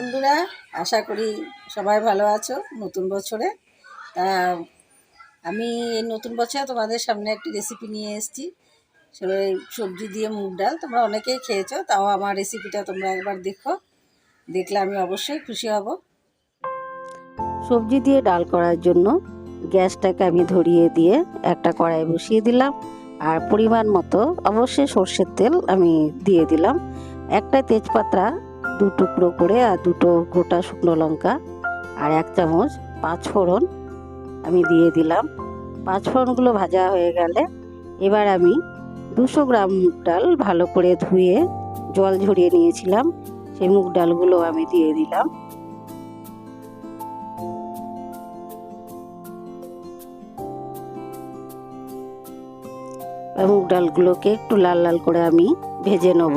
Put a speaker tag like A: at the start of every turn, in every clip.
A: বন্ধুরা, আশা করি সবাই ভালো আছো নতুন বছরে। তা আমি এই নতুন বছরে তোমাদের সামনে একটি রেসিপি নিয়ে এসেছি। সবজি দিয়ে মুগ ডাল। তোমরা অনেকেই খেয়েছো, তাও আমার রেসিপিটা তোমরা একবার দেখো। দেখলে আমি অবশ্যই খুশি হব।
B: সবজি দিয়ে ডাল করার জন্য গ্যাসটাকে আমি ধরিয়ে দিয়ে একটা কড়াই বসিয়ে দিলাম। আর পরিমাণ মতো অবশ্যই সর্ষের তেল আমি দিয়ে দিলাম। একটা তেজপাতা দু টুকরো করে আর দুটো গোটা শুকনো লঙ্কা আর এক চামচ পাঁচ ফোড়ন আমি দিয়ে দিলাম। পাঁচ ফোড়নগুলো ভাজা হয়ে গেলে এবার আমি দুশো গ্রাম মুগ ডাল ভালো করে ধুয়ে জল ঝরিয়ে নিয়েছিলাম। সেই মুগ ডালগুলো আমি দিয়ে দিলাম। মুগ ডালগুলোকে একটু লাল লাল করে আমি ভেজে নেব।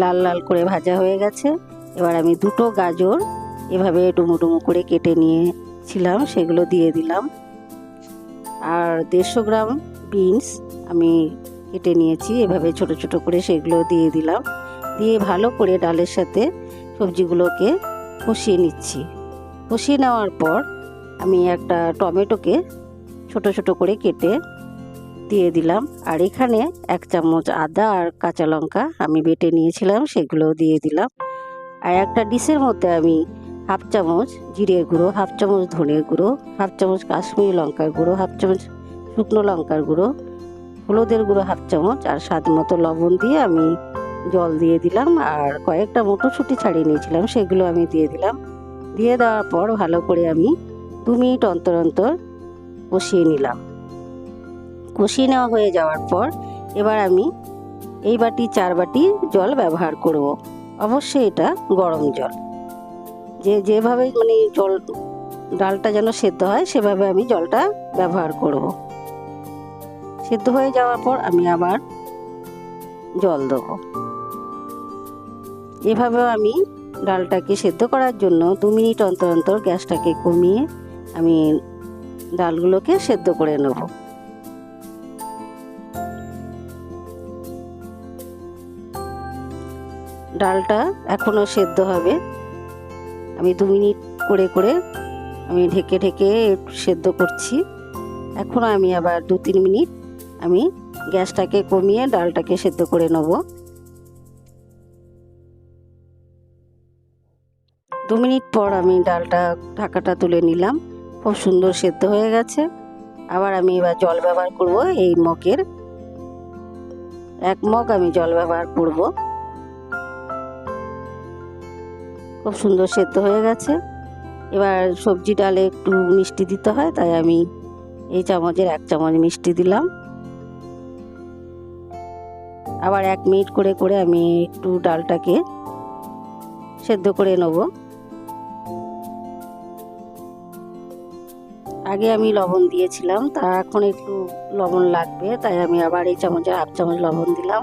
B: লাল লাল করে ভাজা হয়ে গেছে। এবার আমি দুটো গাজর এভাবে ডুমো করে কেটে নিয়েছিলাম, সেগুলো দিয়ে দিলাম। আর দেড়শো গ্রাম বিনস আমি কেটে নিয়েছি, এভাবে ছোট ছোট করে সেগুলো দিয়ে দিলাম। দিয়ে ভালো করে ডালের সাথে সবজিগুলোকে কষিয়ে নিচ্ছি। কষিয়ে নেওয়ার পর আমি একটা টমেটোকে ছোট ছোট করে কেটে দিয়ে দিলাম। আর এখানে এক চামচ আদা আর কাঁচা লঙ্কা আমি বেটে নিয়েছিলাম সেগুলো দিয়ে দিলাম। আর একটা ডিশের মধ্যে আমি হাফ চামচ জিরে গুঁড়ো, হাফ চামচ ধনের গুঁড়ো, হাফ চামচ কাশ্মীরি লঙ্কার গুঁড়ো, হাফ চামচ শুকনো লঙ্কার গুঁড়ো, হলুদের গুঁড়ো হাফ চামচ আর স্বাদ মতো লবণ দিয়ে আমি জল দিয়ে দিলাম। আর কয়েকটা মটরশুঁটি ছাড়িয়ে নিয়েছিলাম, সেগুলো আমি দিয়ে দিলাম। দিয়ে দেওয়ার পর ভালো করে আমি দু মিনিট অন্তর অন্তর কষিয়ে নিলাম। কষিয়ে নেওয়া হয়ে যাওয়ার পর এবার আমি এই বাটি, চার বাটি জল ব্যবহার করব। অবশ্যই এটা গরম জল। যে, যেভাবে মানে জল, ডালটা যেন সেদ্ধ হয়, সেভাবে আমি জলটা ব্যবহার করব। সেদ্ধ হয়ে যাওয়ার পর আমি আবার জল দেবো। এভাবেও আমি ডালটাকে সেদ্ধ করার জন্য দু মিনিট অন্তর অন্তর গ্যাসটাকে কমিয়ে আমি ডালগুলোকে সেদ্ধ করে নেব। ডালটা এখনও সেদ্ধ হবে। আমি দু মিনিট করে করে আমি ঢেকে ঢেকে সেদ্ধ করছি। এখনও আমি আবার দু তিন মিনিট আমি গ্যাসটাকে কমিয়ে ডালটাকে সেদ্ধ করে নেব। দু মিনিট পর আমি ডালটা ঢাকাটা তুলে নিলাম। খুব সুন্দর সেদ্ধ হয়ে গেছে। আবার আমি এবার জল ব্যবহার করব এই মগের। এক মগ আমি জল ব্যবহার করব। খুব সুন্দর সেদ্ধ হয়ে গেছে। এবার সবজি ডালে একটু মিষ্টি দিতে হয়, তাই আমি এই চামচের এক চামচ মিষ্টি দিলাম। আবার এক মিনিট করে করে আমি একটু ডালটাকে সেদ্ধ করে নেব। আগে আমি লবণ দিয়েছিলাম, তা এখন একটু লবণ লাগবে, তাই আমি আবার এই চামচের হাফ চামচ লবণ দিলাম।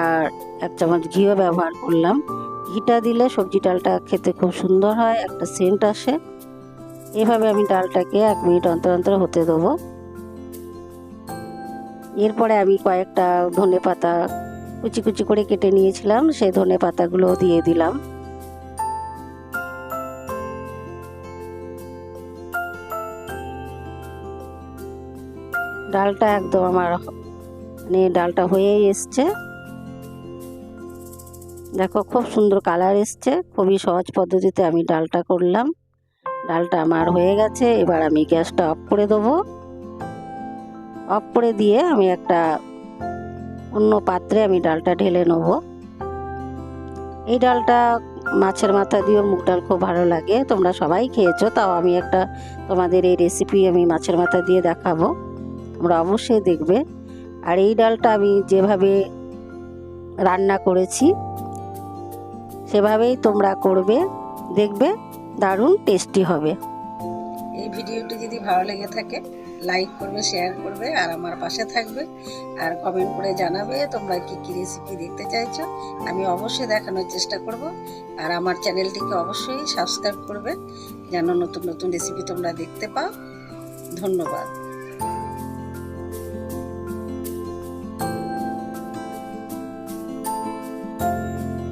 B: আর এক চামচ ঘিও ব্যবহার করলাম। ঘিটা দিলে সবজি ডালটা খেতে খুব সুন্দর হয়, একটা সেন্ট আসে। এভাবে আমি ডালটাকে এক মিনিট অন্তর অন্তর হতে দেবো। এরপরে আমি কয়েকটা ধনে পাতা কুচি কুচি করে কেটে নিয়েছিলাম, সেই ধনে পাতাগুলো দিয়ে দিলাম। ডালটা একদম আমার মানে ডালটা হয়েই এসছে। দেখো, খুব সুন্দর কালার এসছে। খুবই সহজ পদ্ধতিতে আমি ডালটা করলাম। ডালটা আমার হয়ে গেছে, এবার আমি গ্যাসটা অফ করে দেবো। অফ করে দিয়ে আমি একটা অন্য পাত্রে আমি ডালটা ঢেলে নেব। এই ডালটা মাছের মাথা দিয়েও মুগ ডাল খুব ভালো লাগে, তোমরা সবাই খেয়েছো, তাও আমি একটা তোমাদের এই রেসিপি আমি মাছের মাথা দিয়ে দেখাবো, তোমরা অবশ্যই দেখবে। আর এই ডালটা আমি যেভাবে রান্না করেছি সেভাবেই তোমরা করবে, দেখবে দারুণ টেস্টি হবে।
A: এই ভিডিওটি যদি ভালো লেগে থাকে লাইক করবে শেয়ার করবে, আর আমার পাশে থাকবে, আর কমেন্ট করে জানাবে তোমরা কি কি রেসিপি দেখতে চাইছো। আমি অবশ্যই দেখানোর চেষ্টা করব, আর আমার চ্যানেলটিকে অবশ্যই সাবস্ক্রাইব করবে, যেন নতুন নতুন রেসিপি তোমরা দেখতে পাও। ধন্যবাদ।